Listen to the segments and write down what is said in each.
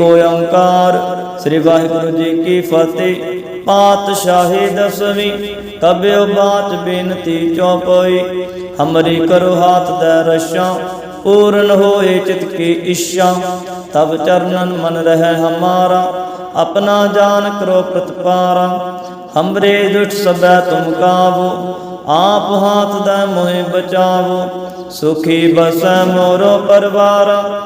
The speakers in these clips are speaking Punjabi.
ਓੰਕਾਰ ਸ੍ਰੀ ਵਾਹਿਗੁਰੂ ਜੀ ਕੀ ਫਤਿਹ। ਪਾਤਸ਼ਾਹੀ ਦਸਵੀਂ ਕਬਿਓ ਬਾਤ ਬੇਨਤੀ ਚੌਪਈ ਹਮਰੀ ਕਰੋ ਹਾਥ ਦਾ ਰਸ਼ਾਂ, ਪੂਰਨ ਹੋਏ ਚਿਤ ਕੀ ਇੱਛਾ। ਤਬ ਚਰਨਨ ਮਨ ਰਹਿ ਹਮਾਰਾ, ਆਪਣਾ ਜਾਨ ਕਰੋ ਪ੍ਰਤਪਾਰਾ। ਹਮਰੇ ਦੁष्ट ਸਬੈ ਤੁਮ ਕਾਵੋ, ਆਪ ਹਾਥ ਦਾ ਮੋਹਿ ਬਚਾਵੋ। ਸੁਖੀ ਬਸੈ ਮੋਰੋ ਪਰਵਾਰਾ।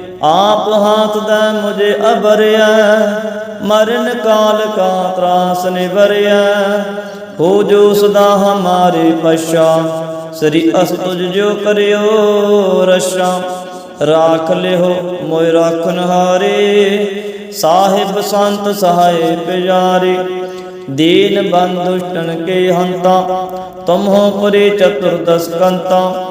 ਆਪ ਹਾਥ ਦਾ ਮੁਝੇ ਅਬਰਿਆ ਮਰਨ ਕਾਲ ਕਾ ਤਰਾਸ ਨਿਵਰਿਆ। ਹੋ ਜੋ ਸਦਾ ਹਮਾਰੇ ਪਛਾ, ਸ੍ਰੀ ਅਸ ਤੁਜ ਜੋ ਕਰਿਓ ਰਸ਼ਾ ਰਾਖ ਲਿਓ, ਮੋਇ ਰਾਖਨ ਹਾਰੇ, ਸਾਹਿਬ ਸੰਤ ਸਹਾਏ ਪਿਆਰੇ ਦੀਨ ਬੰਦੁਸ਼ਟਨ ਕੇ ਹੰਤਾ, ਤੁਮਹੋ ਪਰੇ ਚਤੁਰਦਸ ਕੰਤਾ।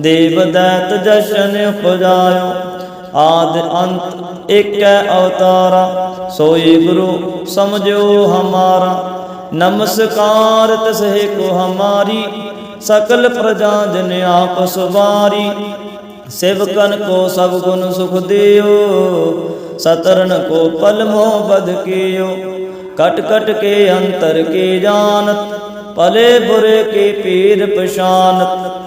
ਦੇਵ ਦੈਤ ਜਸ਼ਨ ਉਪਜਾਇਓ ਆਦ ਅੰਤ ਏਕੈ ਅਵਤਾਰਾ, ਸੋਈ ਗੁਰੂ ਸਮਝਿਓ ਹਮਾਰਾ। ਨਮਸਕਾਰ ਤਸਹਿ ਕੋ ਹਮਾਰੀ, ਸਕਲ ਪ੍ਰਜਾ ਜਨ ਆਪ ਸੁਵਾਰੀ। ਸੇਵਕਨ ਕੋ ਸਭ ਗੁਣ ਸੁਖ ਦਿਓ ਸਤਰਨ ਕੋ ਪਲਮੋ ਬਦ ਕੀਓ। ਕਟ ਕਟ ਕੇ ਅੰਤਰ ਕੀ ਜਾਣਤ, ਭਲੇ ਬੁਰੇ ਕੀ ਪੀਰ ਪਛਾਨਤ।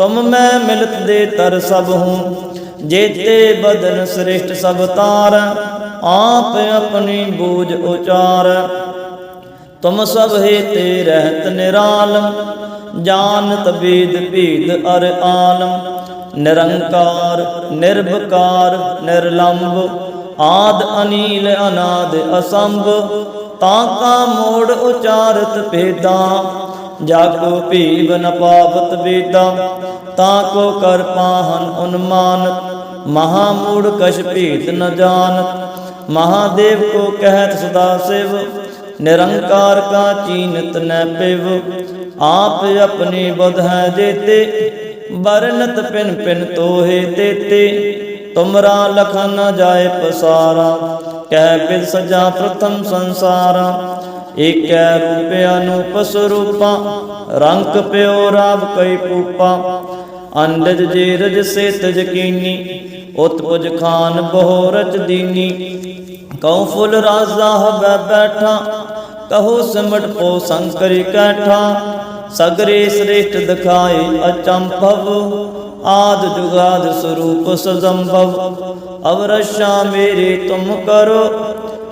ਤੁਮ ਮੈਂ ਮਿਲਤ ਦੇ ਤਰ ਸਭ ਹੂੰ, ਜੇਤੇ ਬਦਨ ਸ੍ਰਿਸ਼ਟ ਸਭ ਤਾਰ, ਆਪ ਆਪਣੀ ਬੂਝ ਉਚਾਰ। ਤੁਮ ਸਭ ਹੇਤੇ ਰਹਿਤ ਨਿਰਾਲਮ ਜਾਨ ਤਬੀਦ ਭੀਦ ਅਰ ਆਲਮ ਨਿਰੰਕਾਰ ਨਿਰਭਕਾਰ ਨਿਰਲੰਭ ਆਦ ਅਨੀਲ, ਅਨਾਦ ਅਸੰਭ, ਤਾਂ ਕਾ ਮੋੜ ਉਚਾਰਤ ਭੇਦਾ। ਜਾਗੋ ਭੀਵ ਨ ਪਾਵਤ ਵੇਦਾ, ਤਾਂ ਕੋ ਕਰ ਪਾਹਨ ਉਨਮਾਨਤ ਮਹਾ ਮੂੜ ਕਛ ਭੀਤ ਨ ਜਾਣਤ ਮਹਾਦੇਵ ਕੋ ਕਹਿਤ ਸਦਾ ਸਿਵ। ਨਿਰੰਕਾਰ ਕਾ ਚੀਨਤ ਨ ਪਿਵ, ਆਪ ਆਪਣੀ ਬੁਧ ਹੈ ਜੇਤੇ। ਬਰਨਤ ਪਿਨ ਪਿਨ ਤੋਹੇ ਤੇਤੇ, ਤੁਮਰਾ ਲਖਨ ਜਾਏ ਪਸਾਰਾ। ਕਹਿ ਬਿਦ ਸਜਾ ਪ੍ਰਥਮ ਸੰਸਾਰਾ। ਏਕੈ ਰੂਪ ਅਨੂਪ ਸਰੂਪਾ, ਰੰਗ ਪਿਓ ਰਾਵ ਕਈ ਪੂਪਾ। ਅੰਡਜ ਜੇ ਰਜ ਸੇ ਤਜ ਉਤਪੁਜ ਖਾਨ ਬਹੁ ਰਚ ਦੀਨੀ। ਕਉ ਫੁੱਲ ਰਾਜ਼ਾ ਹਬੈ ਬੈਠਾ, ਕਹੋ ਸਿਮਟ ਪੋ ਸੰਕਰੀ ਕੈਠਾ। ਸਗਰੇ ਸ੍ਰੇਸ਼ਟ ਦਿਖਾਏ ਅਚੰਭਵ, ਆਦ ਜੁਗਾਦ ਸਰੂਪ ਸਜੰਭਵ। ਅਵਰਸ਼ਾ ਮੇਰੇ ਤੁਮ ਕਰੋ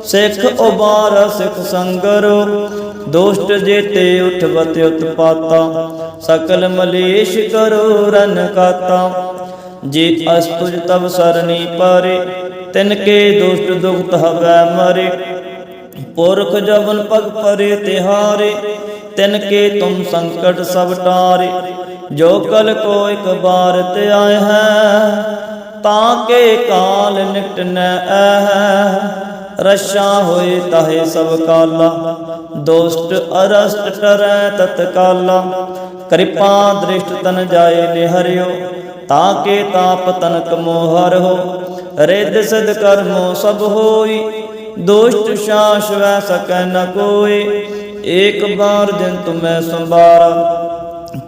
ਸਿੱਖ ਉਬਾਰ ਸਿੱਖ ਸੰਗਰੋ, ਦੋਸ਼ਟ ਜੇਤੇ ਉਠਵਤ ਉਤਪਾਤਾ, ਸਕਲ ਮਲੇਸ਼ ਕਰੋ ਰਨ ਕਾਤਾ। ਜੇ ਅਸਤੁਜ ਤਬ ਸਰਣੀ ਪਰੇ, ਤਿਨ ਕੇ ਦੁਸ਼ਟ ਦੁਖਤ ਹਵੈ ਮਰੇ। ਪੁਰਖ ਜਵਨ ਪਗ ਪਰੇ ਤਿਹਾਰੇ, ਤਿਨ ਕੇ ਤੁਮ ਸੰਕਟ ਸਭ ਟਾਰੇ। ਜੋ ਕਲ ਕੋ ਇਕ ਬਾਰ ਤੇ ਆਏ ਹੈ, ਤਾਂ ਕੇ ਕਾਲ ਨਿਕਟ ਨ ਐ ਰਸ਼ਾ ਹੋਏ ਤਾਹੇ ਸਭ ਕਾਲਾ ਦੋਸਤ ਅਰਸਟ ਟਰੈ ਤਤ ਕਿਰਪਾ ਦ੍ਰਿਸ਼ਟ ਤਨ ਜਾਏ ਨਿਹਰਿਓ, ਤਾਂ ਕੇ ਤਾਪ ਤਨਕ ਮੋਹਰ ਹੋ ਰਿੱਧ ਸਿਧ ਕਰਮੋ ਸਭ ਹੋਈ, ਦੁਸ਼ਟ ਸ਼ਾਸ ਵੈ ਸਕੈ ਨ ਕੋਈ ਏਕ ਬਾਰ ਦਿਨ ਤੁਮੈ ਸੰਭਾਰਾ,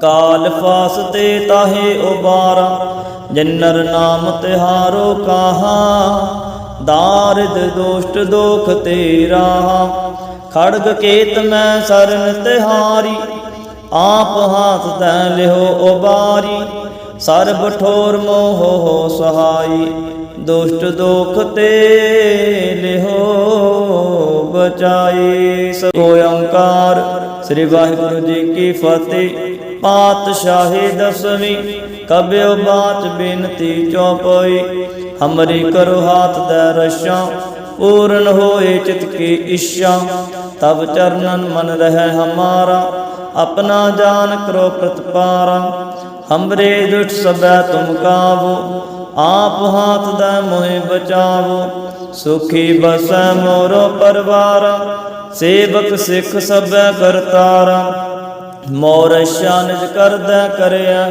ਕਾਲ ਫਾਸਤੇ ਤਾਹੇ ਉਬਾਰਾ। ਜਨਰ ਨਾਮ ਤਿਹਾਰੋ ਕਾਹਾ ਦਾਰਿਦ ਦੋਸ਼ਟ ਦੋਖ ਤੇਰਾ। ਖੜਗ ਕੇਤ ਮੈਂ ਸਰਨ ਤਿਹਾਰੀ, ਆਪ ਹਾਥ ਤੈ ਲਿਓ ਉਬਾਰੀ। ਸਰਬ ਠੋਰ ਮੋਹ ਹੋ ਸਹਾਈ, ਦੁਸ਼ਟ ਦੋਖ ਤੇ ਲਿਓ ਬਚਾਈ। ਸੋ ਓੰਕਾਰ ਸ੍ਰੀ ਵਾਹਿਗੁਰੂ ਜੀ ਕੀ ਫਤਿਹ, ਪਾਤਸ਼ਾਹੀ ਦਸਵੀਂ। ਕਬਿਓ ਬਾਚ ਬੇਨਤੀ ਚੌਪਈ ਹਮਰੀ ਕਰੋ ਹਾਥ ਦੇ ਰਸ਼ਾਂ, ਪੂਰਨ ਹੋਏ ਚਿਤ ਕੀ ਇੱਛਾ। ਤਬ ਚਰਨਨ ਮਨ ਰਹਿ ਹਮਾਰਾ, ਆਪਣਾ ਜਾਨ ਕਰੋ ਪ੍ਰਤਪਾਰਾ। ਹਮਰੇ ਦੁਖ ਸਬੈ ਤੁਮ ਕਾਵੋ, ਆਪ ਹਾਥ ਦਾ ਮੋਹਿ ਬਚਾਵੋ। ਸੁਖੀ ਬਸੈ ਮੋਰੋ ਪਰਵਾਰ, ਸੇਵਕ ਸਿੱਖ ਸਬੈ ਕਰਤਾਰਾ। ਮੋਰ ਨਿਜ ਕਰਦਾ ਕਰਿਆ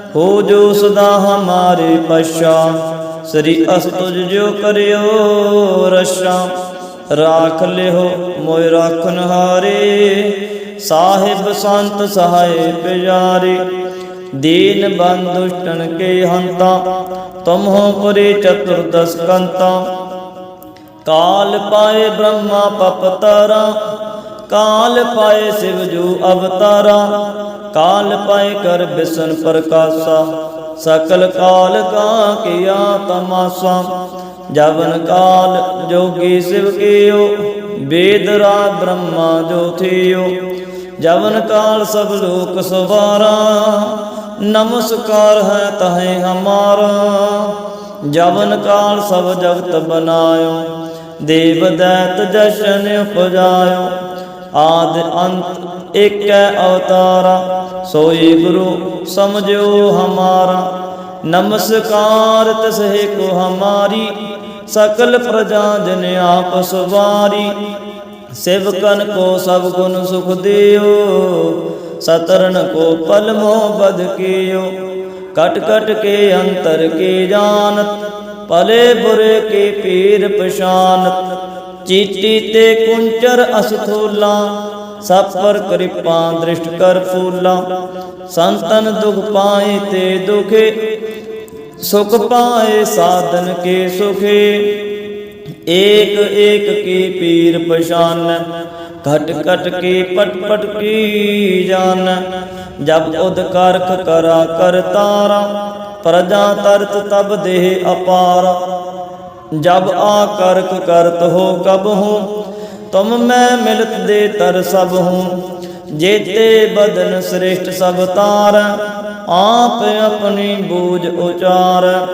ਹੋ ਜੋ ਸਦਾ ਹਮਾਰੇ ਪਛਾ, ਸ੍ਰੀ ਅਸਤੁਜ ਜੋ ਕਰਿਓ ਰਸ਼ਾ ਰਾਖ ਲਿਓ ਮੋਇ ਰਾਖਨ ਹਾਰੇ। ਸਾਹਿਬ ਸੰਤ ਸਹਾਏ ਪਿਆਰੇ। ਦੀਨ ਬੰਦੁਸ਼ਟਨ ਕੇ ਹੰਤਾ, ਤੁਮ ਹੋ ਪੁਰੀ ਚਤੁਰਦਸ ਕੰਤਾ। ਕਾਲ ਪਾਏ ਬ੍ਰਹਮਾ ਪਪਤਰਾ, ਕਾਲ ਪਾਏ ਸਿਵ ਜੂ ਅਵਤਾਰਾ। ਕਾਲ ਪਾਇ ਕਰ ਬਿਸਨ ਪ੍ਰਕਾਸ਼ਾ, ਸਕਲ ਕਾਲ ਕਾ ਕੀਆ ਤਮਾਸਾ। ਜਵਨ ਕਾਲ ਜੋਗੀ ਸਿਵ ਕੀਓ, ਵੇਦ ਰਾ ਬ੍ਰਹਮਾ ਜੋ ਥਿਓ। ਜਵਨ ਕਾਲ ਸਭ ਲੋਕ ਸਵਾਰਾ, ਨਮਸਕਾਰ ਹੈ ਤਹੇ ਹਮਾਰਾ। ਜਵਨ ਕਾਲ ਸਭ ਜਗਤ ਬਨਾਇਓ, ਦੇਵ ਦੈਤ ਜਸ਼ਨ ਉਪਜਾਇਓ। ਆਦ ਅੰਤ ਏਕੈ ਅਵਤਾਰਾ, ਸੋਈ ਗੁਰੂ ਸਮਝਿਓ ਹਮਾਰਾ। ਨਮਸਕਾਰ ਤਸਹਿ ਕੋ ਹਮਾਰੀ, ਸਕਲ ਪ੍ਰਜਾ ਜਨ ਆਪ ਸੁਵਾਰੀ। ਸੇਵਕਨ ਕੋ ਸਭ ਗੁਣ ਸੁਖ ਦਿਓ ਸਤਰਨ ਕੋ ਪਲ ਮੋਹ ਬਦ ਕੀਓ। ਕਟ ਕਟ ਕੇ ਅੰਤਰ ਕੀ ਜਾਣਤ, ਭਲੇ ਬੁਰੇ ਕੀ ਪੀਰ ਪਛਾਨਤ। ਚੀਟੀ ਤੇ ਕੁੰਚਰ ਅਸਥੂਲਾ ਸਭ ਪਰ ਕਿਰਪਾ ਦ੍ਰਿਸ਼ਟ ਕਰ ਫੂਲਾ। ਸੰਤਨ ਦੁਖ ਪਾਏ ਤੇ ਦੁਖੇ, ਸੁਖ ਪਾਏ ਸਾਧਨ ਕੇ ਸੁਖੇ। ਏਕ ਏਕ ਕੀ ਪੀਰ ਪਛਾਨ, ਘਟ ਘਟ ਕੀ ਪਟ ਪਟ ਕੀ ਜਾਨ। ਜਬ ਉਦਕਾਰਖ ਕਰਾ, ਕਰ ਤਾਰਾ, ਪ੍ਰਜਾ ਤਰਤ ਤਬ ਦੇਹ ਅਪਾਰਾ। ਜਬ ਆ ਕਰਕ ਕਰਤ ਹੋ ਕਬ ਹੂੰ, ਤੁਮ ਮੈਂ ਮਿਲਤ ਦੇ ਤਰ ਸਭ ਹੂੰ। ਜੇਤੇ ਬਦਨ ਸ੍ਰਿਸ਼ਟ ਸਭ ਤਾਰ, ਆਪ ਆਪਣੀ ਬੂਝ ਉਚਾਰ।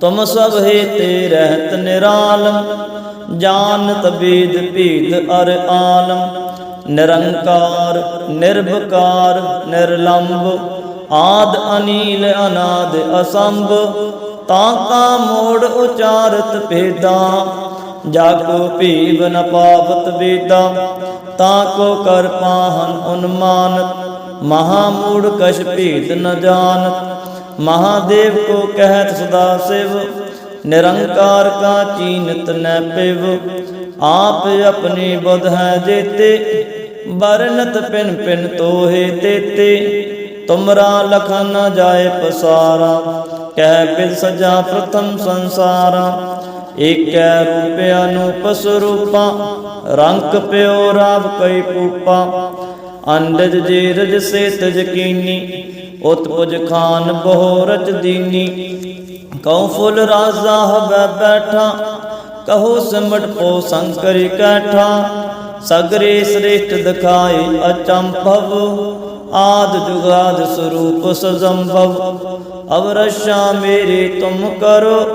ਤੁਮ ਸਭ ਹੇਤੇ ਰਹਿਤ ਨਿਰਾਲਮ ਜਾਨ ਤਬੀਦ ਭੀਤ ਅਰ ਆਲਮ ਨਿਰੰਕਾਰ ਨਿਰਭਕਾਰ ਨਿਰਲੰਭ ਆਦ ਅਨੀਲ ਅਨਾਦ ਅਸੰਭ ਤਾਂ ਕਾ ਮੋੜ ਉਚਾਰਤ ਪੇਦਾ ਜਾ ਕੋ ਭੀਵ ਨ ਪਾਵਤ ਵੇਦਾ, ਤਾਂ ਕੋ ਕਰ ਪਾਹਨ ਉਨਮਾਨਤ, ਮਹਾ ਮੂੜ ਕਛ ਭੀਤ ਨ ਜਾਣਤ ਮਹਾਦੇਵ ਕੋ ਕਹਿਤ ਸਦਾ ਸਿਵ, ਨਿਰੰਕਾਰ ਕਾ ਚੀਨਤ ਨ ਪਿਵ, ਆਪ ਆਪਣੀ ਬੁਧ ਹੈ ਜੇਤੇ, ਵਰਨਤ ਪਿਨ ਪਿਨ ਤੋਹੇ ਤੇਤੇ, ਤੁਮਰਾ ਲਖਨ ਜਾਏ ਪਸਾਰਾ ਕਹਿ ਬਿਸਜਾ ਪ੍ਰਥਮ ਸੰਸਾਰਾ, ਏਕੈ ਰੂਪ ਅਨੂਪ ਸਰੂਪਾ ਰੰਗ ਪਿਓ ਰਾਵ ਕਈ ਪੂਪਾ ਅੰਡਜ ਜੀ ਰਜ ਸੇ ਤਜ ਕੀਨੀ, ਉਤਪੁਜ ਖਾਨ ਬਹੁ ਰਚ ਦੀਨੀ। ਕਉ ਫੁਲ ਰਾਜ਼ਾ ਹਵੈ ਬੈਠਾ, ਕਹੋ ਸਿਮਟ ਪੋ ਸੰਕਰਿ ਕੈਠਾ। ਸਗਰੇ ਸ੍ਰੇਸ਼ਟ ਦਿਖਾਏ ਅਚੰਭਵ ਆਦ ਜੁਗਾਦ ਸਰੂਪ ਸਜੰਭਵ। ਅਵਰਸ਼ਾ ਮੇਰੇ ਤੁਮ ਕਰੋ,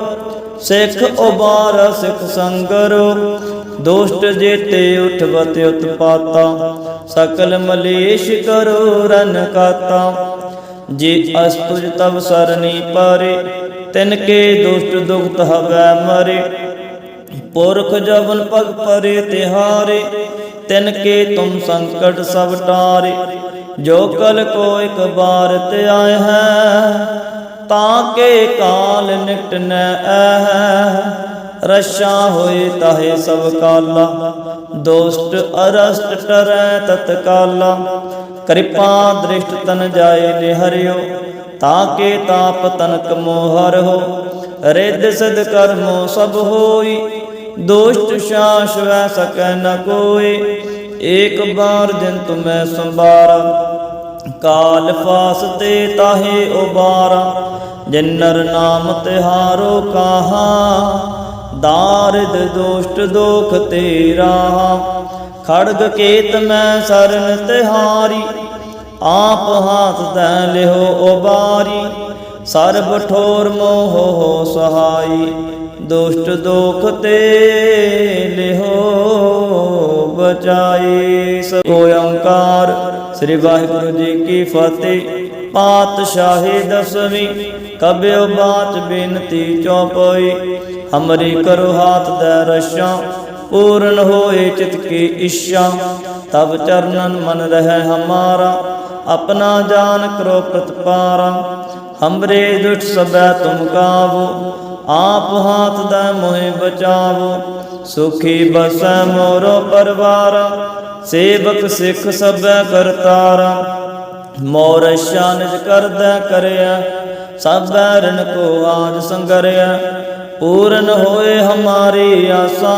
ਸਿੱਖ ਉਬਾਰ ਸਿੱਖ ਸੰਗਰੋ। ਦੁਸ਼ਟ ਜੇਤੇ ਉਠਵਤ ਉਤਪਾਤਾ, ਸਕਲ ਮਲੇਸ਼ ਕਰੋ ਰਨ ਕਾਤਾ। ਜੇ ਅਸਤੁਜ ਤਬ ਸਰਨੀ ਪਾਰੇ, ਤਿਨ ਕੇ ਦੁਸ਼ਟ ਦੁਖਤ ਹਵੈ ਮਰੇ। ਪੁਰਖ ਜਵਨ ਪਗ ਪਰੇ ਤਿਹਾਰੇ, ਤਿਨ ਕੇ ਤੁਮ ਸੰਕਟ ਸਭ ਟਾਰੇ। ਜੋ ਕਲ ਕੋ ਇਕ ਬਾਰ ਤੇ ਆਏ ਹੈ, ਤਾਂ ਕੇ ਕਾਲ ਨਿਕਟ ਨ ਐ ਰਸ਼ਾ ਹੋਏ ਤਾਹੇ ਸਭ ਕਾਲਾ, ਦੋਸਤ ਅਰਸਟ ਟਰੈ ਤਤਕਾਲਾ ਕਿਰਪਾ ਦ੍ਰਿਸ਼ਟ ਤਨ ਜਾਏ ਨਿਹਰਿਓ, ਤਾਂ ਕੇ ਤਾਪ ਤਨਕ ਮੋਹਰ ਹੋ। ਰਿੱਧ ਸਿਧ ਕਰਮੋ ਸਭ ਹੋਈ ਦੋਸ਼ਟ ਸ਼ਾਸ ਵੈ ਸਕੈ ਨ ਕੋਈ ਏਕ ਬਾਰ ਜਿਨ ਤੁਮੈ ਸੰਭਾਰਾ, ਕਾਲ ਫਾਸ ਤੇ ਤਾਹੇ ਉਬਾਰਾ, ਜਿਨਰ ਨਾਮ ਤਿਹਾਰੋ ਕਾਹਾ, ਦਾਰਿਦ ਦੋਸ਼ਟ ਦੋਖ ਤੇਰਾ ਖੜਗ ਕੇਤ ਮੈਂ ਸਰਨ ਤਿਹਾਰੀ, ਆਪ ਹਾਥ ਤੈ ਲਿਓ ਉਬਾਰੀ, ਸਰਬ ਠੋਰ ਮੋਹ ਹੋ ਸਹਾਈ, ਦੁਸ਼ਟ ਦੋਖ ਤੇ ਲਿਹੋ ਬਚਾਈ ਸੋ ਓੰਕਾਰ, ਸ੍ਰੀ ਵਾਹਿਗੁਰੂ ਜੀ ਕੀ ਫਤਿਹ। ਪਾਤਸ਼ਾਹੀ ਦਸਵੀਂ, ਕਬਿਓ ਬਾਤ ਬੇਨਤੀ ਚੌਪਈ। ਹਮਰੀ ਕਰੋ ਹਾਥ ਦੇ ਰਸ਼ਾਂ, ਪੂਰਨ ਹੋਏ ਚਿਤ ਕੀ ਇੱਛਾ। ਤਬ ਚਰਨਨ ਮਨ ਰਹਿ ਹਮਾਰਾ, ਆਪਣਾ ਜਾਨ ਕਰੋ ਪ੍ਰਤਪਾਰਾ। ਹਮਰੇ ਦੁਖ ਸਬੈ ਤੁਮ ਕਾਵੋ ਆਪ ਹਾਥ ਦਾ ਮੋਹਿ ਬਚਾਵੋ, ਸੁਖੀ ਬਸੈ ਮੋਰੋ ਪਰਵਾਰ, ਸੇਵਕ ਸਿੱਖ ਸਭੈ ਕਰਤਾਰਾ। ਮੋਰ ਸ਼ਾਨਜ ਕਰਦਾ ਕਰਿਆ ਸਭੈ ਰਣ ਕੋ ਆਜ ਸੰਗਰਿਆ ਪੂਰਨ ਹੋਏ ਹਮਾਰੀ ਆਸਾਂ,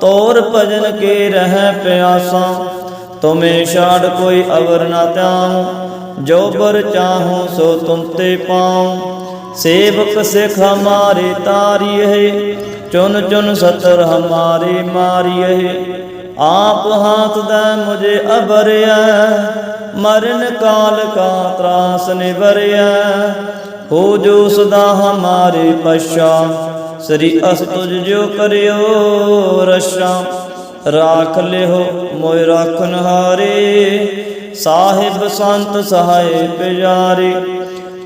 ਤੋਰ ਭਜਨ ਕੇ ਰਹਿ ਪਿਆਸਾਂ। ਤੁਮੇ ਛਾੜ ਕੋਈ ਅਵਰ ਨਾ ਧਿਆਉ, ਜੋ ਬਰ ਚਾਹੂੰ ਸੋ ਤੁਮ ਤੇ ਪਾਉ। ਸੇਵਕ ਸਿਖ ਹਮਾਰੇ ਤਾਰੀਏ, ਚੁਨ ਚੁਨ ਸਤਰ ਹਮਾਰੇ ਮਾਰੀਏ। ਆਪ ਹਾਥ ਦਾ ਮੁਝੇ ਅਬਰਿਆ ਮਰਨ ਕਾਲ ਕਾ ਤਰਾਸ ਨਿਵਰਿਆ। ਹੋ ਜੋ ਸਦਾ ਹਮਾਰੇ ਪਛਾ, ਸ੍ਰੀ ਅਸਤੁਜ ਜੋ ਕਰਿਓ ਰਸ਼ਾ ਰਾਖ ਲਿਓ ਮੋਇ ਰਾਖਨ ਹਾਰੇ ਸਾਹਿਬ ਸੰਤ ਸਹਾਏ ਪਿਆਰੇ।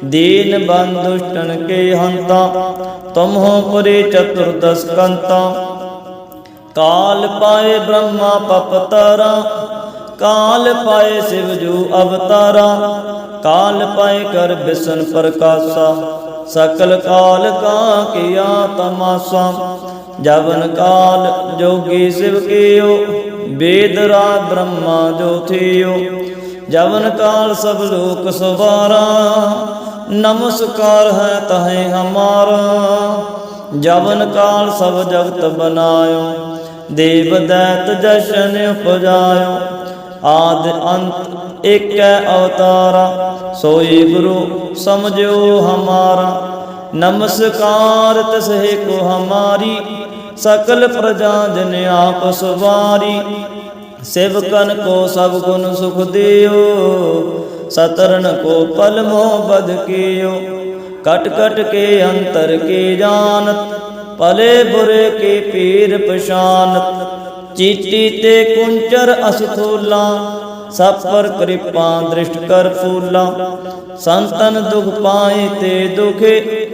ਦੀਨ ਬੰਦ ਦੁਸ਼ਟਨ ਕੇ ਹੰਤਾ ਤੁਮ ਹੋ ਪਰੇ ਚਤੁਰਦਸ ਕੰਤਾ। ਕਾਲ ਪਾਏ ਬ੍ਰਹਮਾ ਪਪਤਰਾ, ਕਾਲ ਪਾਏ ਸਿਵ ਜੂ ਅਵਤਾਰਾ, ਕਾਲ ਪਾਏ ਕਰ ਬਿਸਨ ਪ੍ਰਕਾਸ਼ਾ। ਸਕਲ ਕਾਲ ਕਾ ਕੀਆ ਤਮਾਸਾ, ਜਵਨ ਕਾਲ ਜੋਗੀ ਸਿਵ ਕੀਓ ਵੇਦ ਰਾਜ ਬ੍ਰਹਮਾ ਜੋ ਜਵਨ ਕਾਲ ਸਭ ਲੋਕ ਸਵਾਰਾ, ਨਮਸਕਾਰ ਹੈ ਤਹੇ ਹਮਾਰਾ। ਜਵਨ ਕਾਲ ਸਭ ਜਗਤ ਬਨਾਇਓ, ਦੇਵ ਦੈਤ ਜਸ਼ਨ ਉਪਜਾਇਓ। ਆਦ ਅੰਤ ਏਕੈ ਅਵਤਾਰਾ, ਸੋਈ ਗੁਰੂ ਸਮਝਿਓ ਹਮਾਰਾ। ਨਮਸਕਾਰ ਤਸਹਿ ਕੋ ਹਮਾਰੀ, ਸਕਲ ਪ੍ਰਜਾ ਜਨ ਆਪ ਸੁਵਾਰੀ। ਸੇਵਕਨ ਕੋ ਸਭ ਗੁਣ ਸੁਖ ਦਿਓ, ਸਤਰਨ ਕੋ ਪਲ ਮੋਹ ਬਦ ਕੀਓ। ਕਟ ਕਟ ਕੇ ਅੰਤਰ ਕੀ ਜਾਣਤ, ਭਲੇ ਬੁਰੇ ਕੀ ਪੀਰ ਪਛਾਨਤ। ਚੀਟੀ ਤੇ ਕੁੰਚਰ ਅਸਥੂਲਾ ਸਭ ਪਰ ਕਿਰਪਾ ਦ੍ਰਿਸ਼ਟ ਕਰ ਫੂਲਾ। ਸੰਤਨ ਦੁਖ ਪਾਏ ਤੇ ਦੁਖੇ,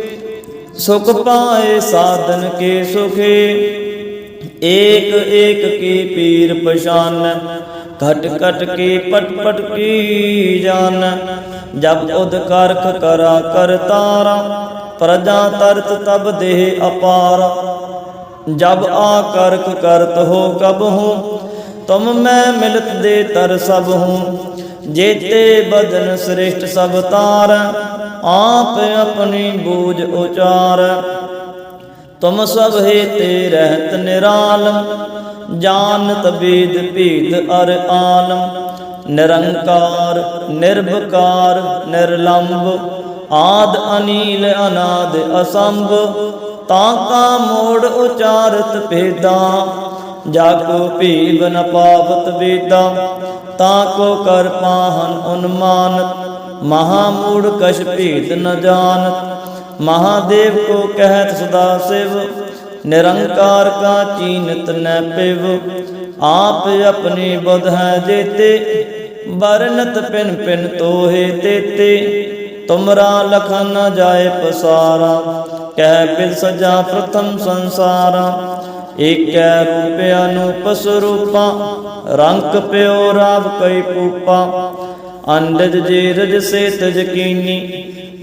ਸੁਖ ਪਾਏ ਸਾਧਨ ਕੇ ਸੁਖੇ। ਏਕ ਏਕ ਕੀ ਪੀਰ ਪਛਾਨ, ਘਟ ਘਟ ਕੀ ਪਟ ਪਟ ਕੀ ਜਾਨ। ਜਬ ਉਦ ਕਰਖ ਕਰਾ ਕਰ ਤਾਰਾ, ਪ੍ਰਜਾ ਤਰਤ ਤਬ ਦੇਹ ਅਪਾਰ। ਜਬ ਆ ਕਰਖ ਕਰਤ ਹੋ ਕਬ ਹੂੰ, ਤੁਮ ਮੈਂ ਮਿਲਤ ਦੇ ਤਰ ਸਭ ਹੂੰ। ਜੇਤੇ ਬਦਨ ਸ੍ਰਿਸ਼ਟ ਸਭ ਤਾਰ, ਆਪ ਆਪਣੀ ਬੂਝ ਉਚਾਰ। ਤੁਮ ਸਭ ਤੇ ਰਹਿਤ ਨਿਰਾਲਮ ਜਾਣਤ ਬੀਦ ਭੀਤ ਅਰ ਆਲਮ ਨਿਰੰਕਾਰ ਨਿਰਭਕਾਰ ਨਿਰਲੰਭ ਆਦ ਅਨੀਲ, ਅਨਾਦ ਅਸੰਭ। ਤਾਂ ਕਾ ਮੋੜ ਉਚਾਰਤ ਭੇਦਾ ਜਾਗੋ ਭੀਵ ਨ ਪਾਵਤ ਵੇਦਾ। ਤਾਂ ਕੋ ਕਰ ਪਾਹਨ ਉਨਮਾਨਤ ਮਹਾ ਮੂੜ ਕਛ ਭੀਤ ਨ ਜਾਣਤ महादेव को कहत सदा शिव ਨਿਰੰਕਾਰ ਕਾ ਚੀਨਤ ਨੈ ਪਿਵ ਆਪ ਆਪਣੀ ਬੁਧ ਹੈ ਜੇਤੇ ਬਰਨਤ ਪਿਨ ਪਿਨ ਤੋਹੇ ਤੇਤੇ ਤੁਮਰਾ ਲਖਨ ਨ ਜਾਏ ਪਸਾਰਾ ਕਹਿ ਬਿਨ ਸਜਾ ਪ੍ਰਥਮ ਸੰਸਾਰਾ ਏਕੈ ਰੂਪ ਅਨੂਪ ਸਰੂਪਾ ਰੰਗ ਪਿਓ ਰਾਵ ਕਈ ਪੂਪਾ ਅੰਡਜ ਜੇ ਰਜ ਸੇ ਤਜ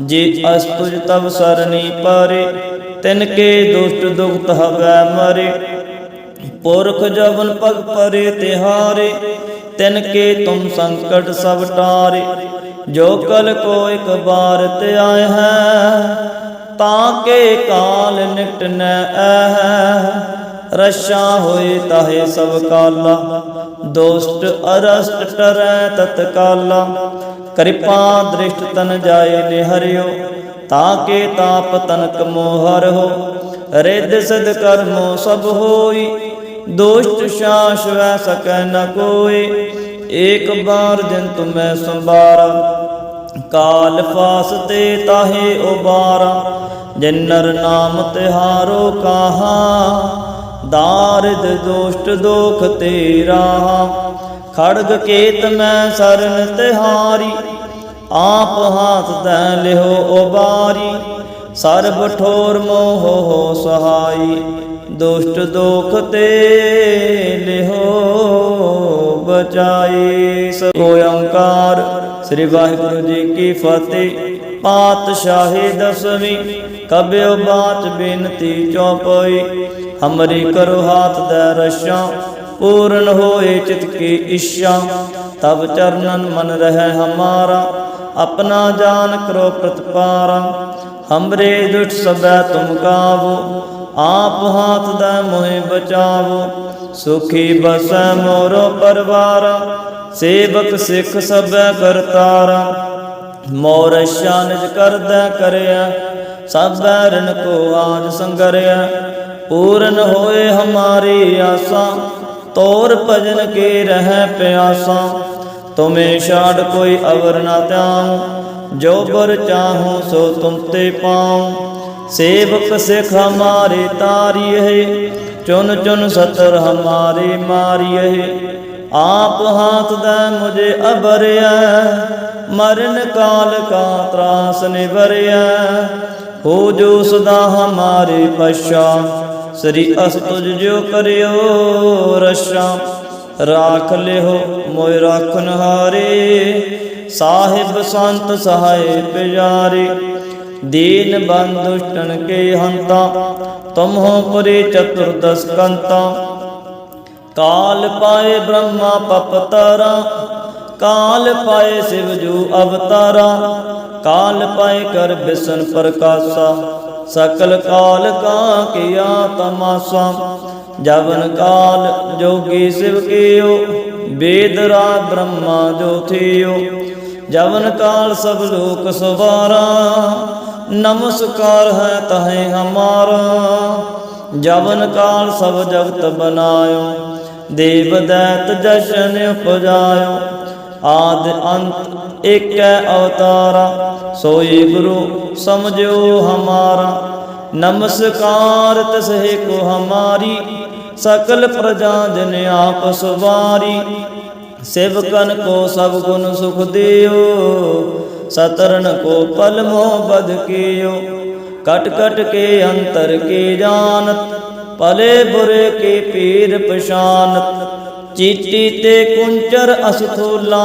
ਜੇ ਅਸਤੁਜ ਤਬ ਸਰਣੀ ਪਾਰੇ, ਤਿਨ ਕੇ ਦੁਸ਼ਟ ਦੁਖਤ ਹਵੈ ਮਰੇ। ਪੁਰਖ ਜਵਨ ਪਗ ਪਰੇ ਤਿਹਾਰੇ, ਤਿਨ ਕੇ ਤੁਮ ਸੰਕਟ ਸਭ ਟਾਰੇ। ਜੋ ਕਲ ਕੋ ਇਕ ਬਾਰ ਤੇ ਆਏ ਹੈ, ਤਾਂ ਕੇ ਕਾਲ ਨਿਟ ਨ ਐ ਰਸ਼ਾ ਹੋਏ ਤਾਹੇ ਸਭ ਕਾਲਾ ਦੋਸਤ ਅਰਸਟ ਟਰੈ ਤਤਕਾਲਾ। ਕਿਰਪਾ ਦ੍ਰਿਸ਼ਟ ਤਨ ਜਾਏ ਨਿਹਰਿਓ, ਤਾਂ ਕੇ ਤਾਪ ਤਨਕ ਮੋਹਰ ਹੋ ਰਿੱਧ ਸਿਧ ਕਰਮੋ ਸਭ ਹੋਈ, ਦੋਸ਼ਟ ਸ਼ਾਸ ਵੈ ਸਕੈ ਨ ਕੋਈ ਏਕ ਬਾਰ ਜਿਨ ਤੁਮੈ ਸੰਭਾਰਾ, ਕਾਲ ਫਾਸ ਤੇ ਤਾਹੇ ਉਬਾਰਾ। ਜਿਨਰ ਨਾਮ ਤਿਹਾਰੋ ਕਾਹਾ, ਦਾਰਿਦ ਦੋਸ਼ਟ ਦੋਖ ਤੇਰਾ। ਖੜਗ ਕੇਤ ਮੈਂ ਸਰਨ ਤਿਹਾਰੀ, ਆਪ ਹਾਥ ਤੈ ਲਿਓ ਉਬਾਰੀ। ਸਰਬ ਠੋਰ ਮੋਹ ਹੋ ਸਹਾਈ, ਦੁਸ਼ਟ ਦੋਖ ਤੇ ਲਿਓ ਬਚਾਈ। ਸੋ ਓੰਕਾਰ, ਸ੍ਰੀ ਵਾਹਿਗੁਰੂ ਜੀ ਕੀ ਫਤਿਹ। ਪਾਤਸ਼ਾਹੀ ਦਸਵੀਂ, ਕਬਿਓ ਬਾਤ ਬੇਨਤੀ ਚੌਪਈ। ਹਮਰੀ ਕਰੋ ਹਾਥ ਦੇ ਰਸਾ ਪੂਰਨ ਹੋਏ ਚਿਤ ਕੀ ਇੱਛਾ ਤਬ ਚਰਨਨ ਮਨ ਰਹਿ ਹਮਾਰਾ, ਆਪਣਾ ਜਾਨ ਕਰੋ ਪ੍ਰਤਪਾਰਾ। ਹਮਰੇ ਦੁਖ ਸਬੈ ਤੁਮ ਗਾਵੋ, ਆਪ ਹਾਥ ਦਾ ਮੋਹਿ ਬਚਾਵੋ। ਸੁਖੀ ਬਸੈ ਮੋਰੋ ਪਰਵਾਰ, ਸੇਵਕ ਸਿੱਖ ਸਬੈ ਕਰਤਾਰਾ। ਮੋਰ ਸ਼ਾਨਜ ਕਰਦਾ ਕਰਿਆ, ਸਭੈ ਰਣ ਕੋ ਆਜ ਸੰਗਰਿਆ। ਪੂਰਨ ਹੋਏ ਹਮਾਰੀ ਆਸਾਂ ਤੋਰ ਭਜਨ ਕੇ ਰਹਿ ਪਿਆਸਾ, ਤੁਮੇ ਛਾੜ ਕੋਈ ਅਵਰ ਨਾ ਧਿਆਉ, ਜੋ ਬਰ ਚਾਹੂੰ ਸੋ ਤੁਮ ਤੇ ਪਾਉ। ਸੇਵਕ ਸਿਖ ਹਮਾਰੇ ਤਾਰੀਏ, ਚੁਨ ਚੁਨ ਸਤਰ ਹਮਾਰੇ ਮਾਰੀਏ। ਆਪ ਹਾਥ ਦਾ ਮੁਝੇ ਅਬਰਿਆ ਮਰਨ ਕਾਲ ਕਾ ਤਰਾਸ ਨਿਵਰਿਆ। ਹੋ ਜੋ ਸਦਾ ਹਮਾਰੇ ਪਛਾ ਸ੍ਰੀ ਅਸਤੁਜ ਜੋ ਕਰਿਓ ਰਸ਼ਾ। ਰਾਖ ਲਿਓ ਮੋਇ ਰਾਖਨ ਹਾਰੇ। ਸਾਹਿਬ ਸੰਤ ਸਹਾਏ ਪਿਆਰੇ। ਦੀਨ ਬੰਦੁਸ਼ਟਨ ਕੇ ਹੰਤਾ, ਤੁਮ ਹੋ ਪਰੇ ਚਤੁਰਦਸ ਕੰਤਾ। ਕਾਲ ਪਾਏ ਬ੍ਰਹਮਾ ਪਪਤਰਾ ਕਾਲ ਪਾਏ ਸਿਵ ਜੂ ਅਵਤਾਰਾ। ਕਾਲ ਪਾਏ ਕਰ ਬਿਸਨ ਪ੍ਰਕਾਸ਼ਾ। ਸਕਲ ਕਾਲ ਕਾ ਕੀਆ ਤਮਾਸਾ, ਜਵਨ ਕਾਲ ਜੋਗੀ ਸਿਵ ਕੀਓ, ਵੇਦ ਰਾ ਬ੍ਰਹਮਾ ਜੋ ਥਿਓ। ਜਵਨ ਕਾਲ ਸਭ ਲੋਕ ਸਵਾਰਾ, ਨਮਸਕਾਰ ਹੈ ਤਹੇ ਹਮਾਰਾ। ਜਵਨ ਕਾਲ ਸਭ ਜਗਤ ਬਨਾਇਓ, ਦੇਵ ਦੈਤ ਜਸ਼ਨ ਉਪਜਾਇਓ। ਆਦ ਅੰਤ ਏਕੈ ਅਵਤਾਰਾ ਸੋਈ ਗੁਰੂ ਸਮਝਿਓ ਹਮਾਰਾ। ਨਮਸਕਾਰ ਤਸਹਿ ਕੋ ਹਮਾਰੀ, ਸਕਲ ਪ੍ਰਜਾ ਜਨ ਆਪ ਸੁਵਾਰੀ। ਸੇਵਕਨ ਕੋ ਸਭ ਗੁਣ ਸੁਖ ਦਿਓ ਸਤਰਨ ਕੋ ਪਲ ਮੋਹ ਬਦ ਕੀਓ। ਕਟ ਕਟ ਕੇ ਅੰਤਰ ਕੀ ਜਾਣਤ ਪਲੇ ਬੁਰੇ ਕੀ ਪੀਰ ਪਛਾਨਤ ਚੀਟੀ ਤੇ ਕੁੰਚਰ ਅਸਥੂਲਾ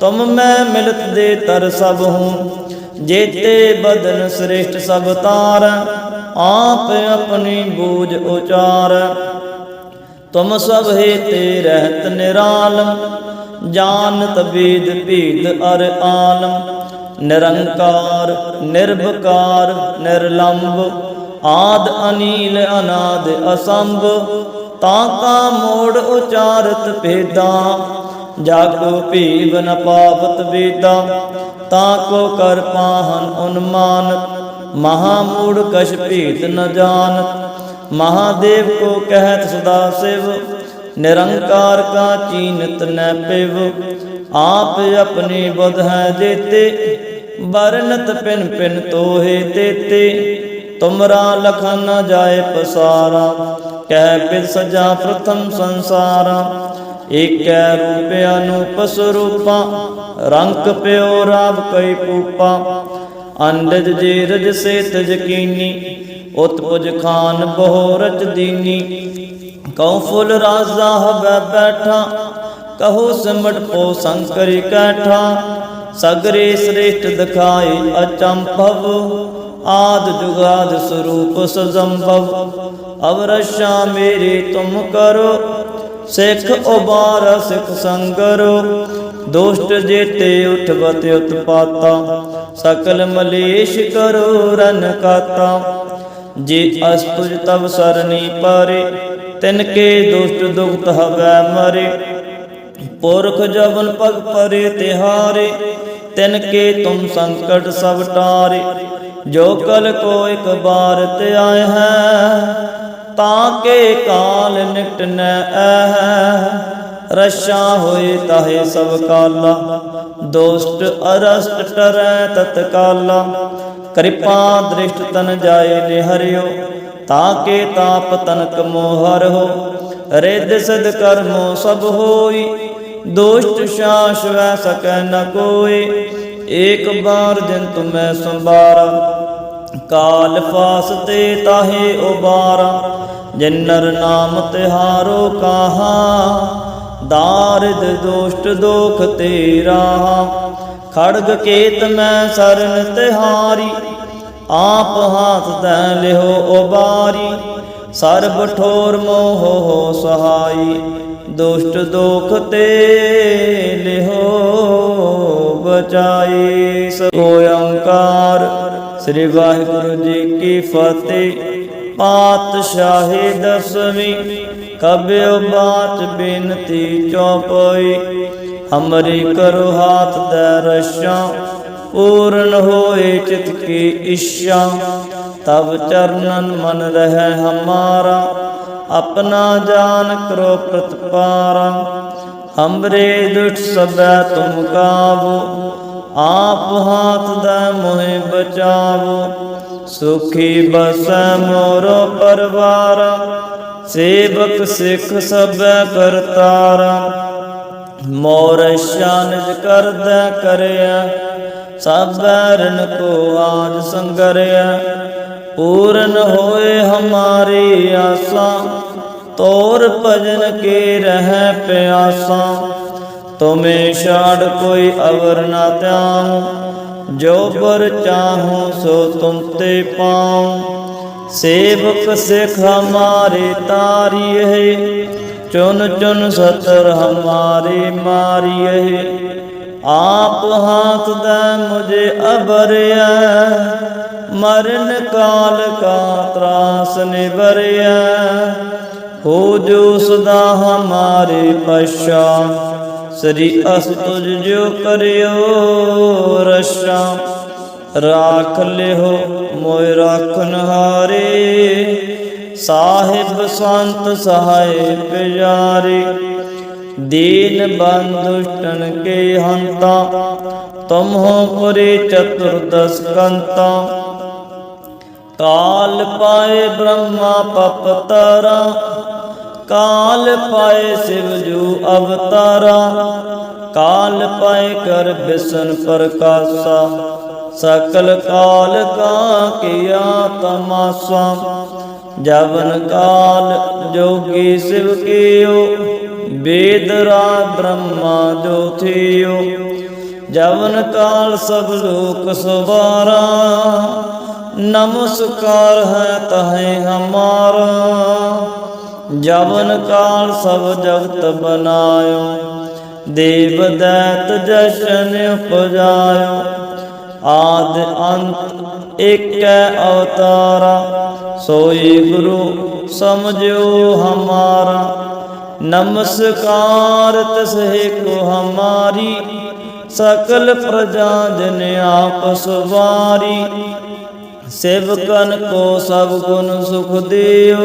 ਤੁਮ ਮੈਂ ਮਿਲਤ ਦੇ ਤਰ ਸਭ ਹੂੰ, ਜੇਤੇ ਬਦਨ ਸ੍ਰੇਸ਼ਟ ਸਭ ਤਾਰ, ਆਪ ਆਪਣੀ ਬੂਝ ਉਚਾਰ। ਤੁਮ ਸਭ ਹੈ ਤੇ ਰਹਿਤ ਨਿਰਾਲਮ ਜਾਣਤ ਬੀਦ ਭੀਦ ਅਰ ਆਲਮ ਨਿਰੰਕਾਰ ਨਿਰਭਕਾਰ ਨਿਰਲੰਭ ਆਦ ਅਨੀਲ, ਅਨਾਦ ਅਸੰਭ, ਤਾਂ ਕਾ ਮੋੜ ਉਚਾਰਤ ਭੇਦਾਂ। ਜਾਗੋ ਭੀਵ ਨ ਪਾਵਤ ਵੇਦਾ, ਤਾਂ ਕੋ ਕਰ ਪਾਹਨ ਉਨਮਾਨਤ ਮਹਾ ਮੂੜ ਕਛ ਭੀਤ ਨ ਜਾਣਤ ਮਹਾਦੇਵ ਕੋ ਕਹਿਤ ਸਦਾ ਸਿਵ। ਨਿਰੰਕਾਰ ਕਾ ਚੀਨਤ ਨੈ ਪਿਵ, ਆਪ ਆਪਣੀ ਬੁਧ ਹੈ ਜੇਤੇ। ਬਰਨਤ ਪਿਨ ਪਿਨ ਤੋਹੇ ਤੇਤੇ, ਤੁਮਰਾ ਲਖਨ ਨ ਜਾਏ ਪਸਾਰਾ। ਕਹਿ ਬਿਦ ਸਜਾ ਪ੍ਰਥਮ ਸੰਸਾਰਾ ਏਕੈ ਰੂਪ ਅਨੂਪ ਸਰੂਪਾ ਰੰਗ ਪਿਓ ਰਾਵ ਕਈ ਪੂਪਾ। ਅੰਡਜ ਜੇ ਰਜ ਸੇ ਤਜ ਕੀਨੀ, ਉਤਪੁਜ ਖਾਨ ਬਹੁ ਰਚ ਦੀਨੀ। ਕਉ ਫੁੱਲ ਰਾਜ਼ਾ ਹਬੈ ਬੈਠਾ, ਕਹੋ ਸਿਮਟ ਪੋ ਸੰਕਰੀ ਕੈਠਾ। ਸਗਰੇ ਸ੍ਰੇਸ਼ਟ ਦਿਖਾਏ ਅਚੰਭਵ, ਆਦ ਜੁਗਾਦ ਸਰੂਪ ਸਜੰਭਵ। ਅਵਰਸ਼ਾ ਮੇਰੇ ਤੁਮ ਕਰੋ ਸਿੱਖ ਉਬਾਰ ਸਿੱਖ ਸੰਗਰੋ, ਦੁਸ਼ਟ ਜੇਤੇ ਉਠਵਤ ਉਤਪਾਤਾ, ਸਕਲ ਮਲੇਸ਼ ਕਰੋ ਰਨ ਕਾਤਾ। ਜੇ ਅਸਤੁਜ ਤਬ ਸਰਨੀ ਪਾਰੇ, ਤਿਨ ਕੇ ਦੁਸ਼ਟ ਦੁਖਤ ਹਵੈ ਮਰੇ। ਪੁਰਖ ਜਵਨ ਪਗ ਪਰੇ ਤਿਹਾਰੇ, ਤਿਨ ਕੇ ਤੁਮ ਸੰਕਟ ਸਭ ਟਾਰੇ। ਜੋ ਕਲ ਕੋ ਇਕ ਬਾਰ ਤੇ ਆਏ ਹੈ ਤਾਂ ਕੇ ਕਾਲ ਨਿਕਟ ਨ ਐ ਰਸ਼ਾ ਹੋਏ ਤਾਹੇ ਸਭ ਕਾਲਾ। ਦੋਸਤ ਅਰਸਟ ਟਰੈ ਤਤਕਾਲਾ ਕਿਰਪਾ ਦ੍ਰਿਸ਼ਟ ਤਨ ਜਾਏ ਨਿਹਰਿਓ। ਤਾਂ ਕੇ ਤਾਪ ਤਨਕ ਮੋਹਰ ਹੋ ਰਿੱਧ ਸਿਧ ਕਰਮੋ ਸਭ ਹੋਈ। ਦੋਸ਼ਟ ਸ਼ਾਸ ਵੈ ਸਕੈ ਨ ਕੋਈ ਏਕ ਬਾਰ ਜਿਨ ਤੁਮੈ ਸੰਭਾਰਾ। ਕਾਲ ਫਾਸ ਤੇ ਤਾਹੇ ਉਬਾਰਾ, ਜਿਨਰ ਨਾਮ ਤਿਹਾਰੋ ਕਾਹਾ, ਦਾਰਿਦ ਦੋਸ਼ਟ ਦੋਖ ਤੇਰਾ। ਖੜਗ ਕੇਤ ਮੈਂ ਸਰਨ ਤਿਹਾਰੀ, ਆਪ ਹਾਥ ਦੈ ਲਿਓ ਉਬਾਰੀ। ਸਰਬ ਠੋਰ ਮੋਹ ਹੋ ਸਹਾਈ, ਦੁਸ਼ਟ ਦੋਖ ਤੇ ਲਿਹੋ ਬਚਾਈ। ਸੋ ਓੰਕਾਰ ਸ੍ਰੀ ਵਾਹਿਗੁਰੂ ਜੀ ਕੀ ਫਤਿਹ। ਪਾਤਸ਼ਾਹੀ ਦਸਵੀਂ ਕਬਿਓ ਬਾਤ ਬੇਨਤੀ ਚੌਪਈ। ਹਮਰੀ ਕਰੋ ਹਾਥ ਦੇ ਰਸ਼ਾਂ, ਪੂਰਨ ਹੋਏ ਚਿਤ ਕੀ ਇੱਛਾ। ਤਬ ਚਰਨਨ ਮਨ ਰਹਿ ਹਮਾਰਾ, ਆਪਣਾ ਜਾਨ ਕਰੋ ਪ੍ਰਤਪਾਰਾ। ਹਮਰੇ ਦੁਖ ਸਬੈ ਤੁਮ ਕਾਬੂ ਆਪ ਹਾਥ ਦਾ ਮੋਹਿ ਬਚਾਵੋ, ਸੁਖੀ ਬਸੈ ਮੋਰੋ ਪਰਵਾਰ, ਸੇਵਕ ਸਿੱਖ ਸਭੈ ਕਰਤਾਰਾ। ਮੋਰ ਸ਼ਾਨਜ ਕਰਦਾ ਕਰਿਆ ਸਭੈ ਰਨ ਕੋ ਆਜ ਸੰਗਰਿਆ ਪੂਰਨ ਹੋਏ ਹਮਾਰੀ ਆਸਾਂ, ਤੋਰ ਭਜਨ ਕੇ ਰਹਿ ਪਿਆਸਾਂ। ਤੁਮੇ ਛਾੜ ਕੋਈ ਅਵਰ ਨਾ ਧਿਆਨ ਜੋ ਪਰ ਚਾਹੂੰ ਸੋ ਤੁਮ ਤੇ ਪਾਉ। ਸੇਵਕ ਸਿਖ ਹਮਾਰੇ ਤਾਰੀਏ। ਚੁਨ ਚੁਨ ਸਤਰ ਹਮਾਰੇ ਮਾਰੀਏ। ਆਪ ਹਾਥ ਦਾ ਮੁਝੇ ਅਬਰਿਆ ਮਰਨ ਕਾਲ ਕਾ ਤਰਾਸ ਨਿਵਰਿਆ। ਹੋ ਜੋ ਸਦਾ ਹਮਾਰੇ ਪਛਾ ਸ੍ਰੀ ਅਸਤੁਜ ਜੋ ਕਰਿਓ ਰਸ਼ਾ। ਰਾਖ ਲਿਓ ਮੋਇ ਰਾਖਨ ਹਾਰੇ ਸਾਹਿਬ ਸੰਤ ਸਹਾਇ ਪਿਆਰੇ। ਦੀਨ ਬੰਦੁਸ਼ਟਨ ਕੇ ਹੰਤਾ। ਤੁਮ ਹੋ ਪੁਰੇ ਚਤੁਰਦਸ ਕੰਤਾ। ਕਾਲ ਪਾਏ ਬ੍ਰਹਮਾ ਪਪਤਰਾ। ਕਾਲ ਪਾਏ ਸਿਵ ਜੂ ਅਵਤਾਰਾ, ਕਾਲ ਪਾਏ ਕਰ ਬਿਸਨ ਪ੍ਰਕਾਸ਼ਾ। ਸਕਲ ਕਾਲ ਕਾ ਕੀਆ ਤਮਾਸਾ, ਜਵਨ ਕਾਲ ਜੋਗੀ ਸਿਵ ਕੀਓ ਵੇਦ ਰਾ ਬ੍ਰਹਮਾ ਜੋ ਥਿਓ। ਜਵਨ ਕਾਲ ਸਭ ਲੋਕ ਸਵਾਰਾ, ਨਮਸਕਾਰ ਹੈ ਤਹੈ ਹਮਾਰਾ। ਜਵਨ ਕਾਲ ਸਭ ਜਗਤ ਬਨਾਇਓ, ਦੇਵ ਦੈਤ ਜਸ਼ਨ ਉਪਜਾਇਓ। ਆਦ ਅੰਤ ਏਕੈ ਅਵਤਾਰਾ, ਸੋਈ ਗੁਰੂ ਸਮਝਿਓ ਹਮਾਰਾ। ਨਮਸਕਾਰ ਤਸਹਿ ਕੋ ਹਮਾਰੀ, ਸਕਲ ਪ੍ਰਜਾ ਜਨ ਆਪ ਸਵਾਰੀ ਸੇਵਕਨ ਕੋ ਸਭ ਗੁਣ ਸੁਖ ਦਿਓ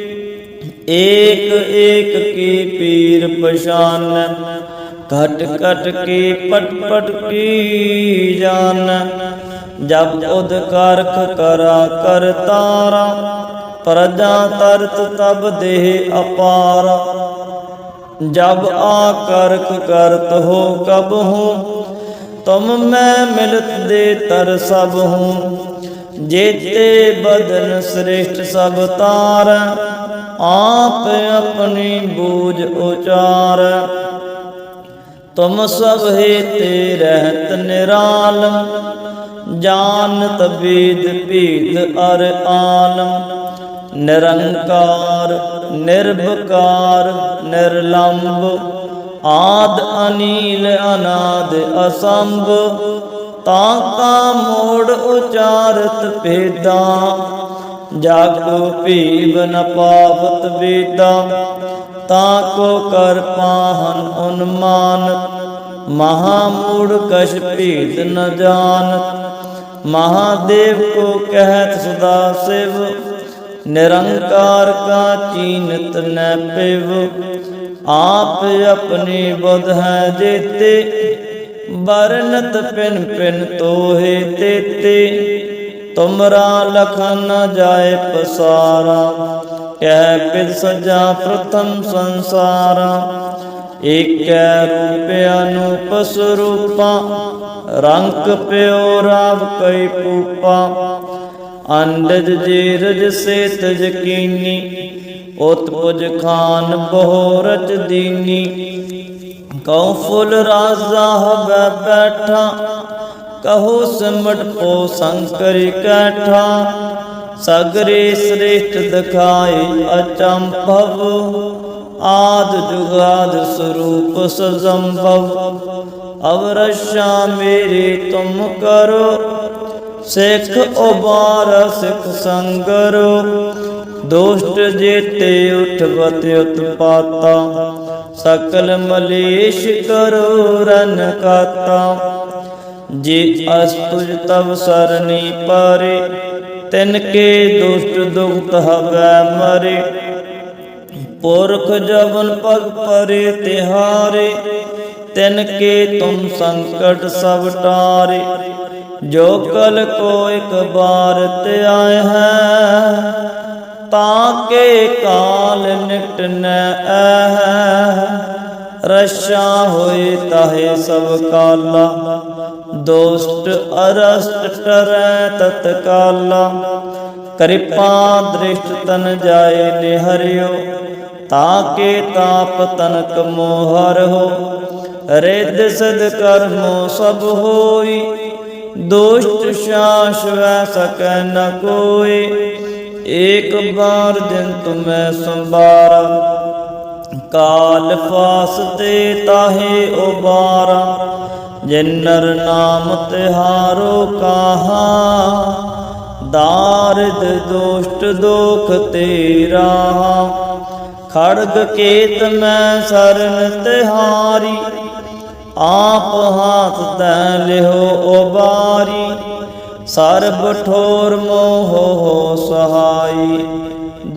ਏਕ ਏਕ ਕੀ ਪੀਰ ਪਛਾਨ, ਘਟ ਘਟ ਕੇ ਪਟ ਪਟ ਕੀ ਜਾਨ। ਜਬ ਉਦ ਕਰਖ ਕਰਾ ਕਰ ਤਾਰਾ, ਪ੍ਰਜਾ ਤਰਤ ਤਬ ਦੇਹ ਅਪਾਰ। ਜਬ ਆ ਕਰਖ ਕਰਤ ਹੋ ਕਬ ਹੂੰ, ਤੁਮ ਮੈਂ ਮਿਲਤ ਦੇ ਤਰ ਸਭ ਹੂੰ। ਜੇਤੇ ਬਦਨ ਸ੍ਰਿਸ਼ਟ ਸਭ ਤਾਰ ਆਪ ਆਪਣੀ ਬੂਝ ਉਚਾਰ। ਤੁਮ ਸਭ ਤੇ ਰਹਿਤ ਨਿਰਾਲਮ ਜਾਣਤ ਬੀਦ ਭੀਤ ਅਰ ਆਲਮ ਨਿਰੰਕਾਰ ਨਿਰਭਕਾਰ ਨਿਰਲੰਭ ਆਦ ਅਨੀਲ, ਅਨਾਦ ਅਸੰਭ। ਤਾਂ ਤਾ ਮੋੜ ਉਚਾਰਤ ਭੇਦਾ ਜਾਗੋ ਭੀਵ ਨ ਪਾਵਤ ਵੇਦਾ, ਤਾਂ ਕੋ ਕਰ ਪਾਹਨ ਉਨਮਾਨ। ਮਹਾ ਮੂੜ ਕਛ ਭੀਤ ਨ ਜਾਣਤ ਮਹਾਦੇਵ ਕੋ ਕਹਿਤ ਸਦਾ ਸਿਵ। ਨਿਰੰਕਾਰ ਕਾ ਚੀਨਤ ਨ ਪਿਵ, ਆਪ ਆਪਣੀ ਬੁਧ ਹੈ ਜੇਤੇ। ਬਰਨਤ ਪਿਨ ਪਿਨ ਤੋਹੇ ਤੇਤੇ। ਤੁਮਰਾ ਲਖਨ ਨ ਜਾਏ ਪਸਾਰਾ, ਕਹਿ ਪਿਦ ਸਜਾ ਪ੍ਰਥਮ ਸੰਸਾਰਾ। ਏਕੈ ਰੂਪ ਅਨੂਪ ਸਰੂਪਾ ਰੰਗ ਪਿਓ ਰਾਵ ਕਈ ਪੂਪਾ ਅੰਡਜ ਜੀਰਜ ਸੇ ਤਜ ਕੀਨੀ, ਉਤਪੁਜ ਖਾਨ ਬਹੁ ਰਚ ਦੀਨੀ। ਕਉ ਫੁੱਲ ਰਾਜ਼ਾ ਹਵੈ ਬੈਠਾ ਕਹੋ ਸਿਮਟ ਪੋ ਸੰਕਰ ਕੈਠਾ, ਸਗਰੇ ਸ੍ਰੇਸ਼ਟ ਦਿਖਾਏ ਅਚੰਭਵ, ਆਦ ਜੁਗਾਦ ਸਰੂਪ ਸਜੰਭਵ। ਅਵਰਸ਼ਾ ਮੇਰੇ ਤੁਮ ਕਰੋ, ਸਿੱਖ ਉਬਾਰ ਸਿੱਖ ਸੰਗਰੋ, ਦੁਸ਼ਟ ਜੇਤੇ ਉਠਵਤ ਉਤਪਾਤਾ, ਸਕਲ ਮਲੇਸ਼ ਕਰੋ ਰਨ ਕਾਤਾ। ਜੇ ਅਸਤੁਜ ਤਵ ਸਰਨੀ ਪਾਰੇ, ਤਿਨ ਕੇ ਦੁਸ਼ਟ ਦੁਖਤ ਹਵੈ ਮਰੇ। ਪੁਰਖ ਜਵਨ ਪਗ ਪਰੇ ਤਿਹਾਰੇ, ਤਿਨ ਕੇ ਤੁਮ ਸੰਕਟ ਸਭ ਟਾਰੇ। ਜੋ ਕਲ ਕੋ ਇੱਕ ਬਾਰ ਤੇ ਆਏ ਹੈ, ਤਾਂ ਕੇ ਕਾਲ ਨਿਕਟ ਨ ਆਹ ਰਸ਼ਾ ਹੋਏ ਤਾਹੇ ਸਭ ਕਾਲਾ। ਦੋਸਤ ਅਰਸਟ ਟਰੈ ਤਤਕਾਲਾ। ਕਿਰਪਾ ਦ੍ਰਿਸ਼ਟ ਤਨ ਜਾਏ ਨਿਹਰਿਓ, ਤਾਕੇ ਤਾਪ ਤਨਕ ਮੋਹਰ ਹੋ ਰਿੱਧ ਸਦ ਕਰਮੋ ਸਭ ਹੋਈ, ਦੁਸ਼ਟ ਸ਼ਾਸ ਵੈ ਸਕੈ ਨ ਕੋਈ। ਏਕ ਬਾਰ ਦਿਨ ਤੁਮੈ ਸੰਭਾਰਾ ਕਾਲ ਫਾਸਤੇ ਤਾਹੇ ਉਬਾਰਾ, ਜਿਨਰ ਨਾਮ ਤਿਹਾਰੋ ਕਾਹਾ। ਦਾਰਦ ਦੁਸ਼ਟ ਦੋਖ ਤੇਰਾ। ਖੜਗ ਕੇਤ ਮੈਂ ਸਰਨ ਤਿਹਾਰੀ, ਆਪ ਹਾਥ ਤੈ ਲਿਓ ਉਬਾਰੀ। ਸਰਬ ਠੋਰ ਮੋਹ ਹੋ ਸਹਾਈ